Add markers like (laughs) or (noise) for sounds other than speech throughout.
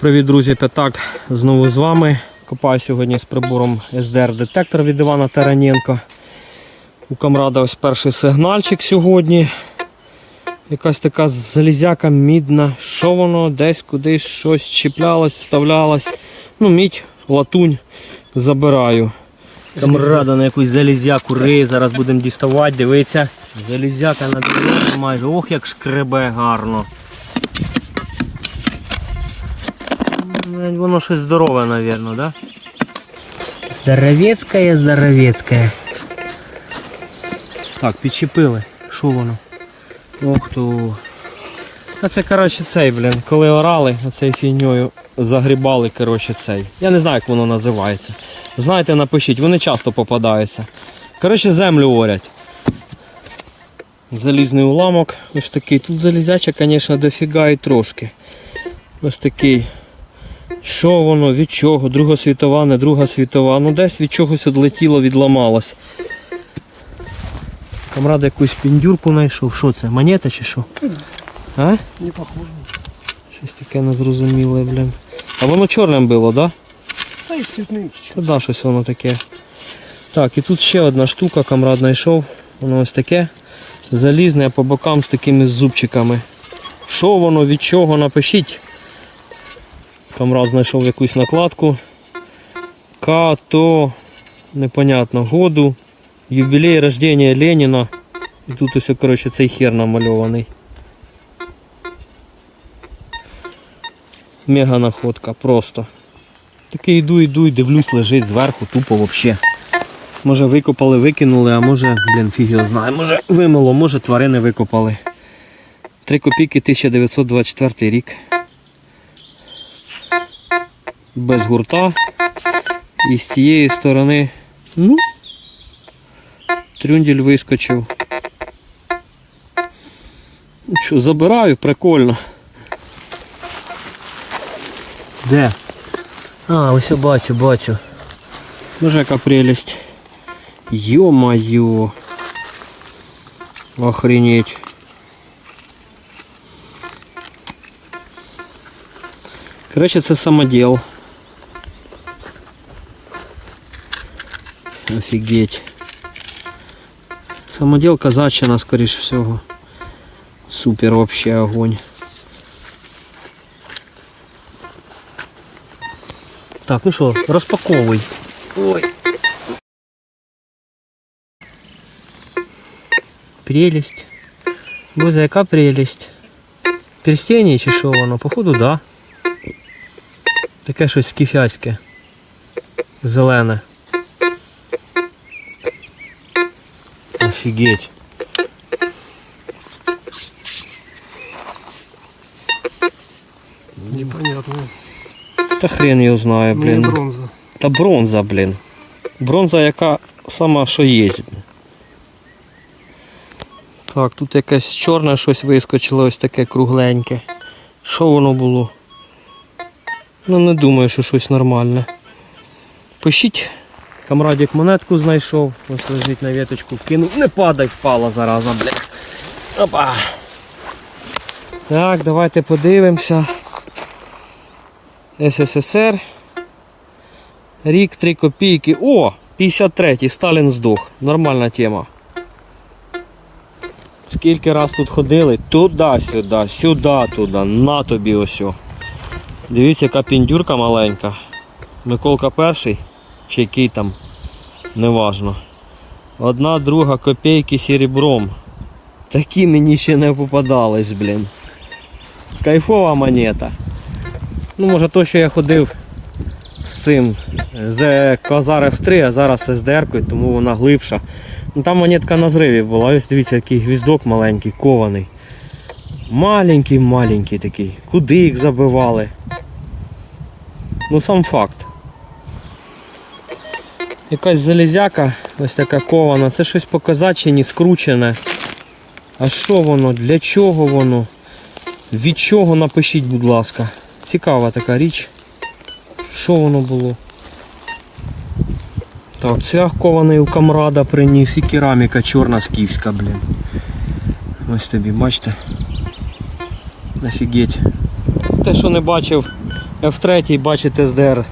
Привіт, друзі, П'ятак. Знову з вами. Копаю сьогодні з прибором SDR-детектор від Івана Тараненко. У камрада ось перший сигнальчик сьогодні. Якась така залізяка мідна. Що воно? Десь кудись щось чіплялось, вставлялось. Ну, мідь, латунь забираю. Камрада на якусь залізяку риє. Зараз будемо діставати, дивіться. Залізяка на дорозі майже. Ох, як шкребе гарно. Воно щось здорове, мабуть, да? Здоровецьке, здоровецьке. Так, підчепили. Що воно? Ох то. А це, коротше, цей, блін, коли орали оцею фігньою загрібали, коротше, цей. Я не знаю, як воно називається. Знаєте, напишіть, вони часто попадаються. Коротше, землю орять. Залізний уламок. Ось такий. Тут залізяча, звісно, дофіга і трошки. Ось такий. Що воно, від чого? Друга світова, не друга світова. Ну десь від чогось відлетіло, відламалось. Камрад якусь піндюрку знайшов. Що це? Монета чи що? А? Не похоже. Щось таке незрозуміле, блін. А воно чорним було, так? Да? Та й цвітний. Та да, щось воно таке. Так, і тут ще одна штука, камрад знайшов. Воно ось таке. Залізне, а по бокам з такими зубчиками. Що воно, від чого, напишіть. Камрад знайшов якусь накладку. Като, непонятно, году. Юбілей рождения Леніна. І тут ось, коротше, цей хер намальований. Мега находка, просто. Таке йду, йду і дивлюсь, лежить зверху, тупо взагалі. Може викопали, викинули, а може, блін, фіг знає, може вимило, може тварини викопали. 3 копійки 1924 рік. Без гурта. І з цієї сторони, ну, трюнділь вискочив. Ну Що, забираю, прикольно. Де? А, ось я бачу, бачу. Боже, яка прелесть. Ё-моё. Охренеть. Короче, це самодел. Офігеть. Самодел казачина, скоріш всього. Супер вообще огонь. Так, ну що, розпаковуй. Ой. Прелесть. Боже, яка прелесть. Перстені чи що воно? Походу, да. Таке щось скіфяське. Зелене. Офігеть. Непонятно. Та хрен його знає, Мені блін. бронза. Та бронза, блін. Бронза, яка сама що є. Так, тут якесь чорне щось вискочило, ось таке кругленьке. Що воно було? Ну не думаю, що щось нормальне. Пишіть. Камрадик монетку знайшов. Ось лежить на віточку, кинув. Не падай, впала зараза, блядь. Опа. Так, давайте подивимося. СССР. Рік 3 копійки. О! 53-й, Сталін здох. Нормальна тема. Скільки раз тут ходили? Туди-сюди, сюди, туди, на тобі ось. Дивіться, яка піндюрка маленька. Миколка перший, чи який там, неважно. Одна, друга копійки серебром. Такі мені ще не попадались, блін. Кайфова монета. Ну, може то, що я ходив з цим з Козар F3, а зараз з SDR, тому вона глибша. Ну, там монетка на зриві була. Ось дивіться, який гвіздок маленький, кований. Маленький, маленький такий. Куди їх забивали? Ну сам факт. Якась залізяка, ось така кована, це щось по козачині скручене. А що воно? Для чого воно? Від чого напишіть, будь ласка. Цікава така річ. Що воно було? Так, цвях кований у камрада приніс і кераміка чорна скіфська, блін. Ось тобі, бачите? Офігеть. Те, що не бачив F3, бачите, СДР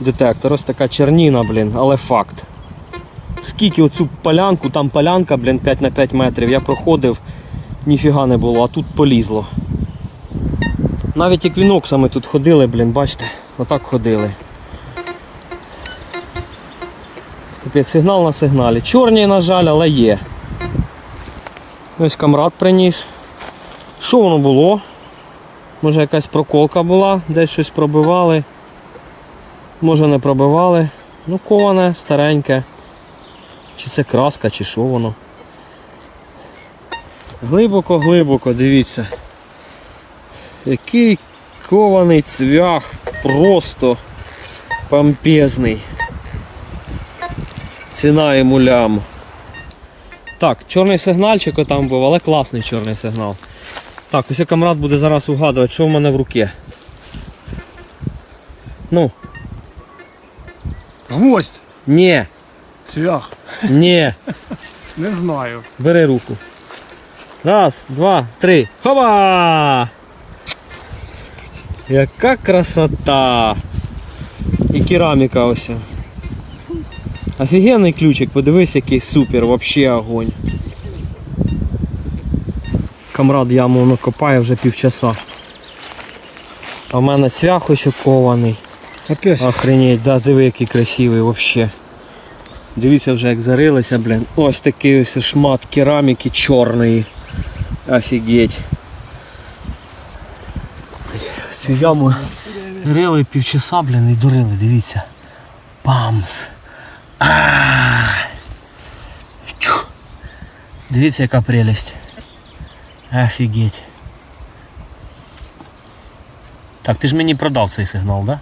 детектор. Ось така черніна, блін, але факт. Скільки оцю полянку, там полянка, блін, 5 на 5 метрів, я проходив, ніфіга не було, а тут полізло. Навіть еквіноксами тут ходили, блін, бачите, отак ходили. Капець, сигнал на сигналі. Чорні, на жаль, але є. Ось камрад приніс. Що воно було? Може якась проколка була, десь щось пробивали. Може не пробивали. Ну, коване, стареньке. Чи це краска, чи що воно. Глибоко, глибоко, дивіться. Який кований цвях, просто помпезний. Ціна йому лям. Так, чорний сигнальчик там був, але класний чорний сигнал. Так, ось камрад буде зараз угадувати, що в мене в руці. Ну, Гвоздь. ні, Цвях. ні. (laughs) Не знаю. Бери руку. Раз, два, три. Хоба! Яка красота! І кераміка ось. Офігенний ключик, подивись, який супер, вообще огонь. Камрад яму накопає вже півчаса. А в мене цвях ось окований. Опять. Охренеть, да, диви, який красивий вообще. Дивіться вже як зарилися, блін. Ось такий ось шмат кераміки чорної. Офігеть. Цю яму рили півчаса, блін, і дурили, дивіться. Памс. А. Дивіться, яка прелість. Офігеть. Так, ти ж мені продав цей сигнал, да?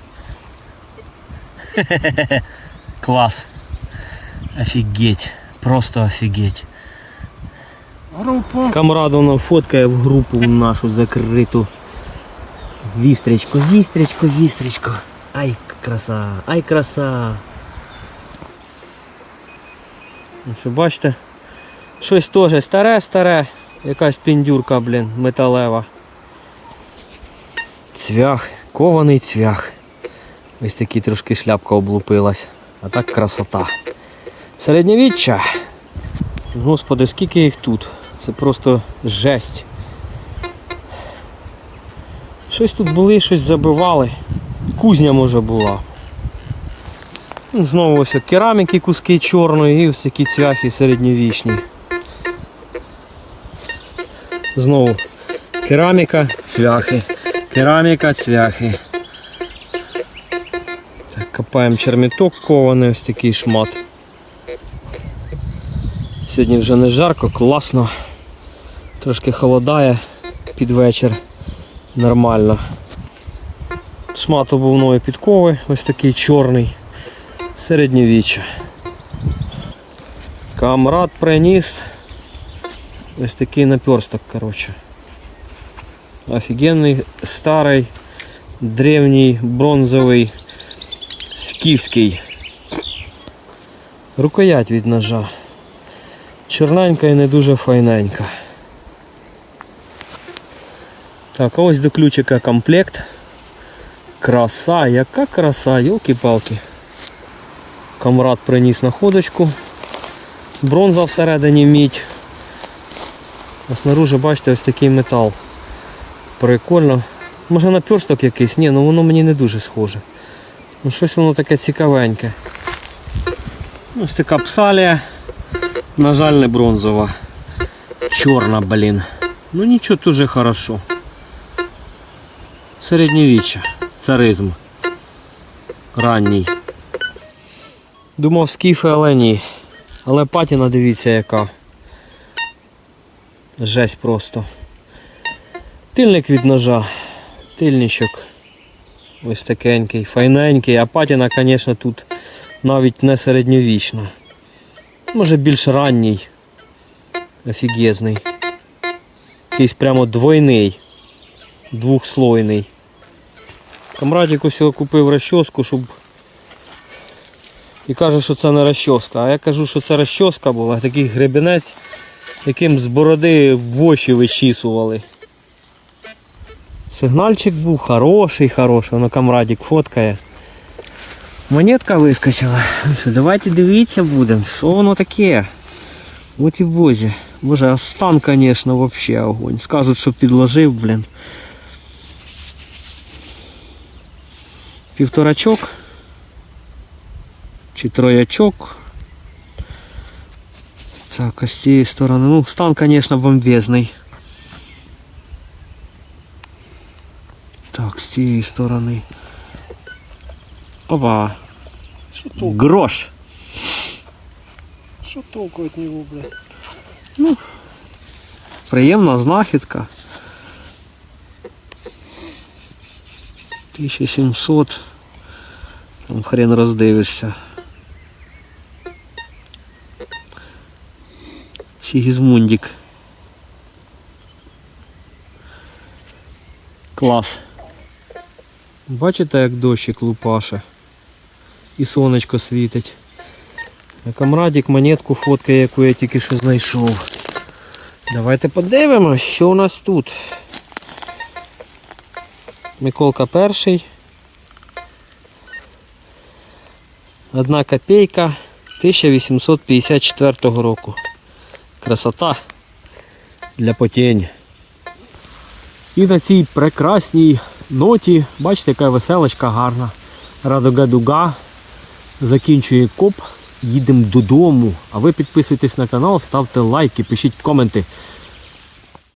(laughs) Клас. Офігеть. Просто офігеть. Група. Камрадовна фоткає в групу нашу закриту. Вістрічку, вістрічку, вістрічку. Ай, краса, ай, краса. Ну що, бачите? Щось теж старе-старе. Якась піндюрка, блін, металева. Цвях, кований цвях. Ось такі трошки шляпка облупилась. А так красота. Середньовіччя. Господи, скільки їх тут? Це просто жесть. Щось тут були, щось забивали. Кузня може була. Ну, Знову ось кераміки, куски чорної і ось такі цвяхи середньовічні. Знову кераміка, цвяхи. Кераміка, цвяхи. Так, копаємо черміток кований, ось такий шмат. Сьогодні вже не жарко, класно. Трошки холодає під вечір. Нормально. Шмат обувної підкови, ось такий чорний. Середньовіччя. Камрад приніс. Ось такий наперсток, коротше. Офігенний, старий, древній, бронзовий, скіфський. Рукоять від ножа. Чорненька і не дуже файненька. Так, а ось до ключика комплект. Краса, яка краса, йолки-палки. Камрад приніс находочку. Бронза всередині мідь. А снаружи, бачите, ось такий метал. Прикольно. Може наперсток якийсь? Ні, ну воно мені не дуже схоже. Ну щось воно таке цікавеньке. Ось така псалія. На жаль, не бронзова. Чорна, блін. Ну нічого, дуже хорошо. Середньовіччя. Царизм. Ранній. Думав скіфи, але ні. Але патіна дивіться яка. Жесть просто. Тильник від ножа. Тильничок. Ось такенький, файненький, а патіна, звісно, тут навіть не середньовічна. Може більш ранній. Офігезний. Якийсь прямо двойний. Двохслойний. Камрадик ось його купив розчоску, щоб. І каже, що це не розчоска. А я кажу, що це розчоска була, такий гребенець, яким з бороди в очі вичісували. Сигнальчик був хороший, хороший, воно камрадик фоткає. Монетка вискочила. Ну що, давайте дивіться будемо, що воно таке. От і бозі. Боже, а стан, звісно, вообще огонь. Скажуть, що підложив, блін. Півторачок. Чи троячок. Так, а з цієї сторони. Ну, стан, звісно, бомбезний. Цієї сторони. Опа. Що толку? Грош. Що толку від нього, блядь? Приємна знахідка. 1700. Там хрен роздивишся. Сігізмундік. Клас. Бачите, як дощик лупаше? І сонечко світить. А камрадик монетку фоткає, яку я тільки що знайшов. Давайте подивимось, що у нас тут. Миколка перший. Одна копійка 1854 року. Красота для потінь. І на цій прекрасній ноті, бачите, яка веселочка гарна. Радуга-дуга. Закінчує коп. Їдемо додому. А ви підписуйтесь на канал, ставте лайки, пишіть коменти.